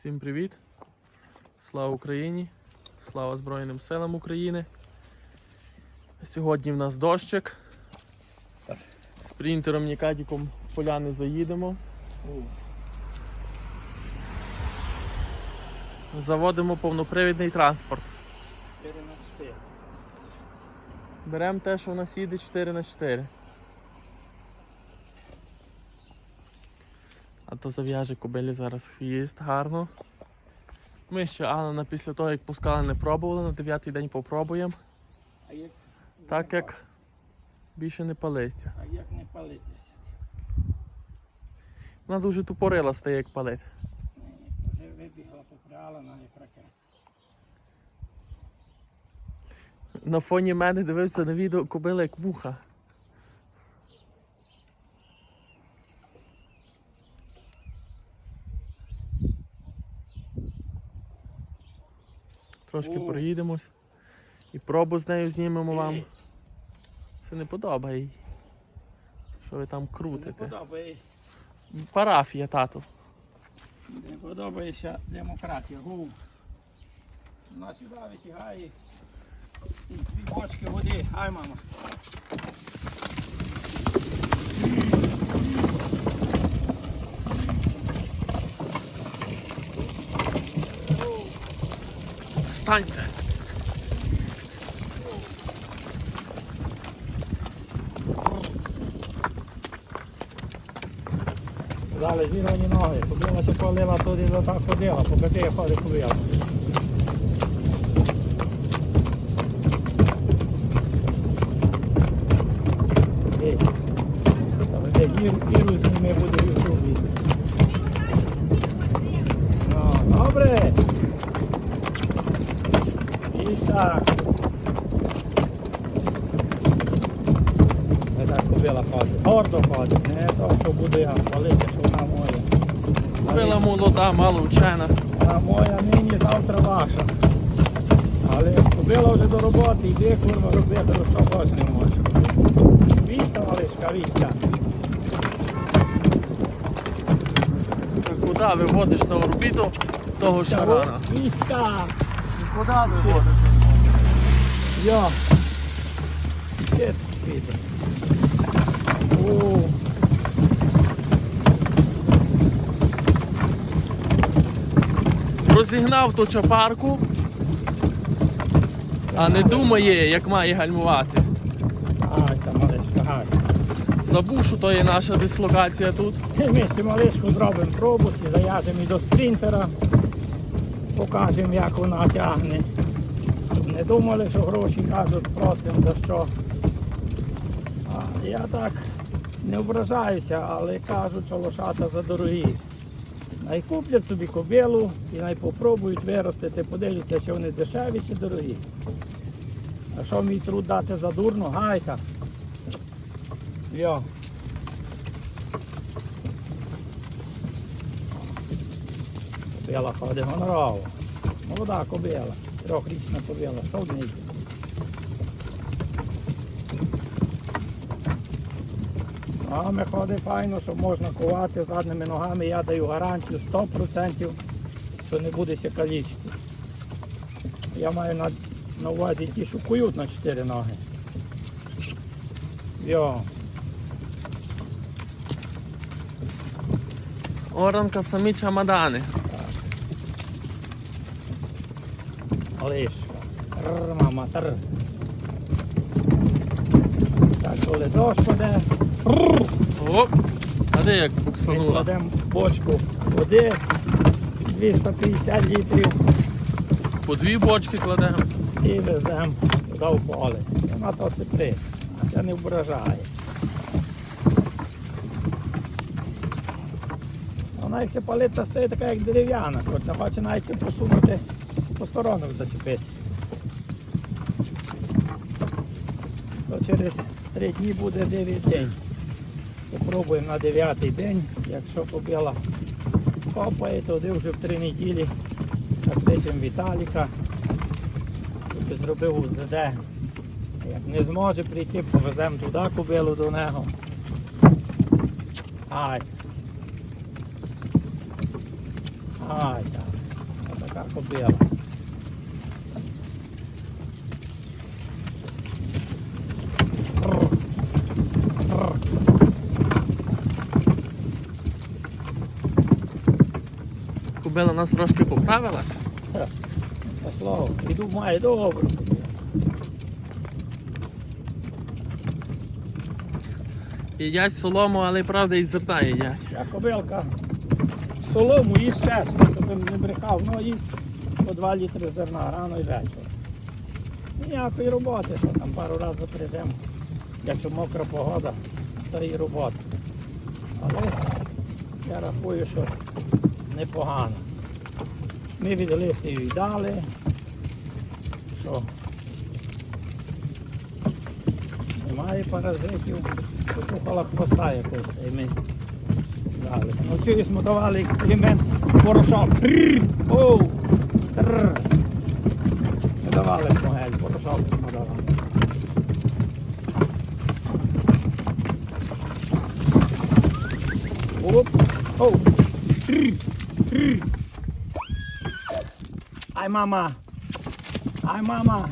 Всім привіт! Слава Україні! Слава Збройним силам України! Сьогодні в нас дощик. З принтером Нікадіком в поля не заїдемо. Заводимо повнопривідний транспорт. 4х4. Беремо те, що в нас їде 4х4. То зав'яже кобилі зараз хвіст гарно. Ми ще Алана після того, як пускали, не пробували, на дев'ятий день попробуємо. А як, Так як більше не палиться. а як не палитися? Вона дуже тупорила стає, як палить. Вже вибігла, попряла на як ракета. На фоні мене дивився на відео кобила як муха. Трошки О. проїдемось і пробу з нею знімемо вам. Це не подобає. Що ви там крутите? Не подобає, Парафія, тату. не подобається демократія. Гу. Вона сюди витягає. І дві бочки води. Ай, мама. Встаньте! Дали зірвані ноги. Побилася полила туди за так ходила. Ей. Там де гір, гіру з добре. І так. Не так кобила ходить. Гордо ходить. Не то, що буде валити, що вона моя. Кобила молода, мало вчена. Вона моя нині, завтра ваша. Але купила вже до роботи, йди, курва, робити, що хоч не можеш. Віста, малишка, віста. Куди виводиш на орбіту того шарана? Віста! Куди виводиш? Де ти? О, Розігнав ту чапарку, а не думає, як має гальмувати. Ай, та малишка, гай. Забув, що то є наша дислокація тут. Ми цю малишку зробимо пробус і і до спринтера. Покажемо, як вона тягне. Не думали, що гроші кажуть, просимо за що. А я так не ображаюся, але кажуть, що лошата задорогі. Най куплять собі кобилу і най попробують виростити, подивляться, чи вони дешеві чи дорогі. А що мій труд дати за дурно? Гайка. Йо. Кобила ходить гонорово. Молода кобила. Трьохрічна кобила. Що в неї? Ногами ходить файно, що можна кувати задними ногами. Я даю гарантію 100%, що не буде ся калічити. Я маю на, на увазі ті, що кують на 4 ноги. Йо. Оранка самі чамадани. Алиш. Тррр, мама. Так, коли дощ паде, Оп! А де як буксанула? кладемо бочку води 250 літрів По дві бочки кладемо. і веземо туди в поле. Вона то а це не вражає. Вона як се палить, стає така як дерев'яна, хоч не хоче навіть це посунути по сторонах зачепити. То через три дні буде 9 день. Попробуємо на 9 день, якщо побіла копає, то вже в три неділі накличемо Віталіка, щоб зробив УЗД. Як не зможе прийти, повеземо туди кобилу до нього. Ай. Ай, так. Така кобила. Кобила нас трошки поправилась. Іду має добру. Їдять солому, але правда і зерна їдять. Я кобилка солому їсть чесно, щоб не брехав, ну їсть по 2 літри зерна рано і вечір. Ніякої роботи, що там пару разів прийдемо, якщо мокра погода, то і робота. Але я рахую, що непогано. Ми від листів їй дали, що немає паразитів, почухала хвоста якось, і ми дали. Ну чуєш, ми давали експеримент. Трррр, Оу! Ми давали смогель, порошок ми давали. Оп, оу. Ай, мама! Ай, мама!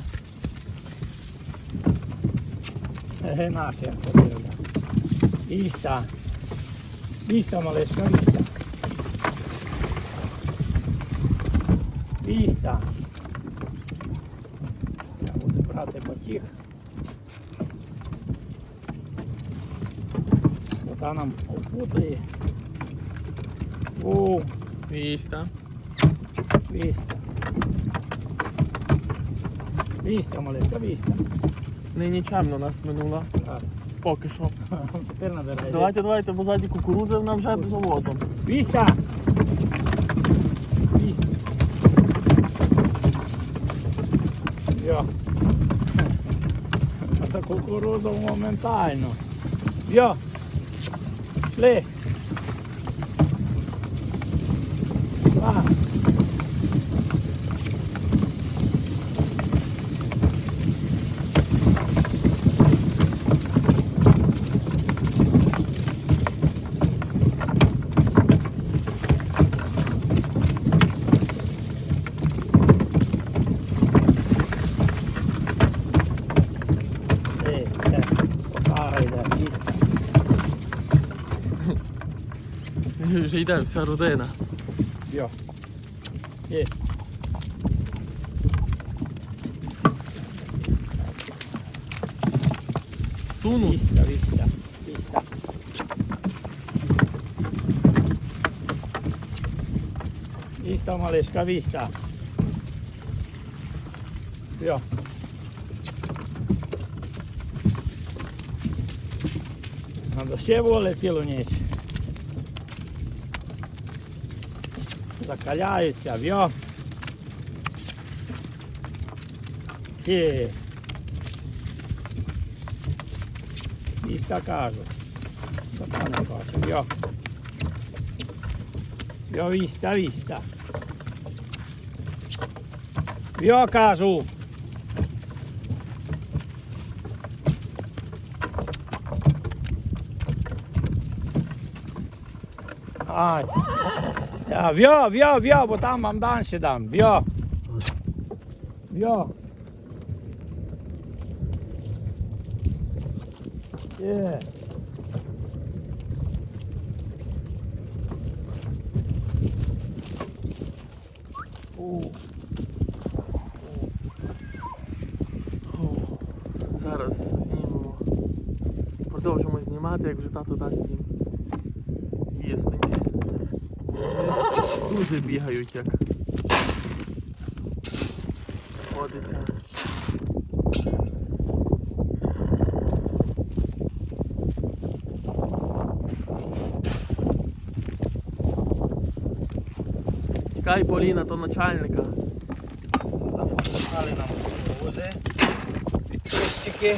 Еге, наш, як це дивля. Іста. Іста, малечко, іста. Іста. Я буду брати потіх. Бо та нам опутає. Оу. 200. 200. 200, малечка, 200. Нині чемно у нас минула. Так. Поки що. Тепер набирай. Давайте, давайте, бо ззаді кукурудза вона вже завозом. Віста! Віста! Йо. Це кукурудза моментально. Йо. Шли. А. Е, це, покара йде, віста. Вже йде вся родина. Йо. Є. Сунуть. Віста, віста, віста. Віста, малишка, віста. Йо. Надо ще воли цілу ніч. Закаляються, в'йо. Є. Віста кажу. Така не бачу. Йо. Йо, віста, віста. Йо, кажу. Ай. Я, в'йо, в'йо, в'йо, бо там вам далі дам. В'йо. В'йо. Є. У. О, Зараз знімемо. Продовжимо знімати, як вже тато дасть їм їстеньки. Дуже бігають як. Ходиться. Чекай, Поліна, то начальника. Зафотографували нам вози, підписчики.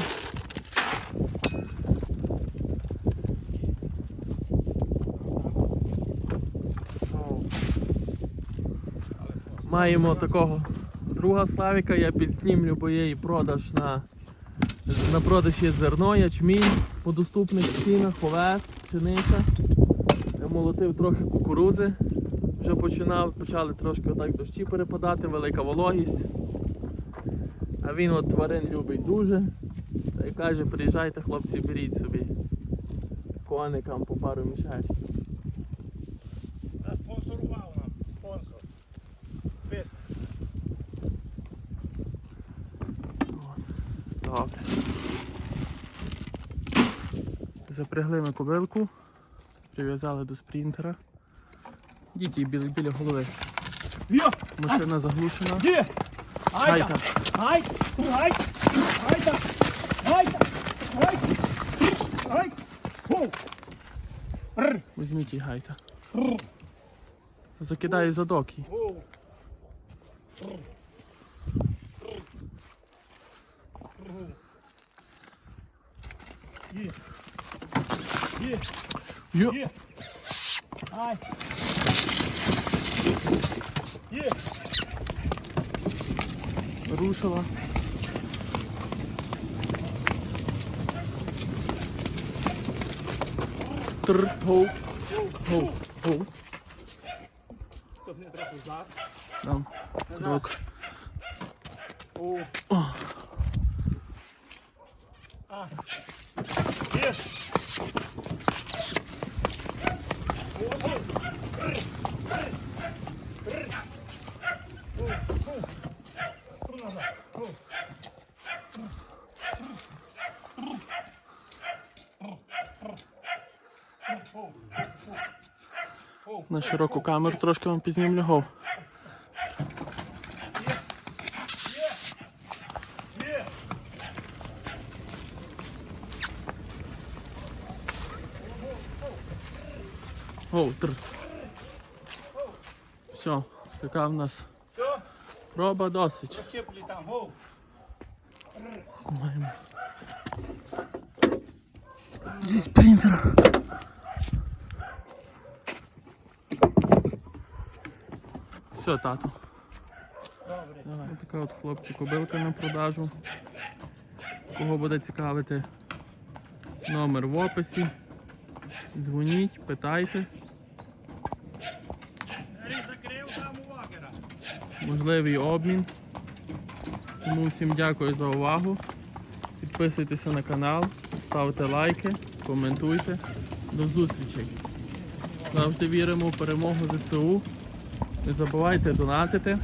Маємо такого друга Славіка, я підснімлю, бо є і продаж на, на продаж є зерно, ячмінь по доступних цінах, овес, пшениця. Я молотив трохи кукурудзи. Вже починав, почали трошки отак дощі перепадати, велика вологість. А він от тварин любить дуже. Та й каже, приїжджайте хлопці, беріть собі коникам по пару мішечків. Пис. Добре. Запрягли ми кобилку, прив'язали до спринтера. Діти біля, біля голови. Машина заглушена. Гайка. Гайка! Гайка! Гайка! Гайка! Гайка! Гайка! Візьміть її гайта. Закидає задок їй. Воу! Є! Є! Йо. Є! Ай! Є! Рушила. Тр, гоу, гоу, гоу. Не трохи зад. Там, крок. О! А! Є! На широку камеру трошки вам пізнімлю гов. Є! Тр. Все, така в нас проба досить. Знімаємо. Зі спринтера. Все, тато. Добре. Ось така от хлопці кобилка на продажу. Кого буде цікавити, номер в описі. Дзвоніть, питайте. Можливий обмін. Тому всім дякую за увагу. Підписуйтеся на канал, ставте лайки, коментуйте. До зустрічей. Завжди віримо в перемогу ЗСУ. Не забувайте донатити.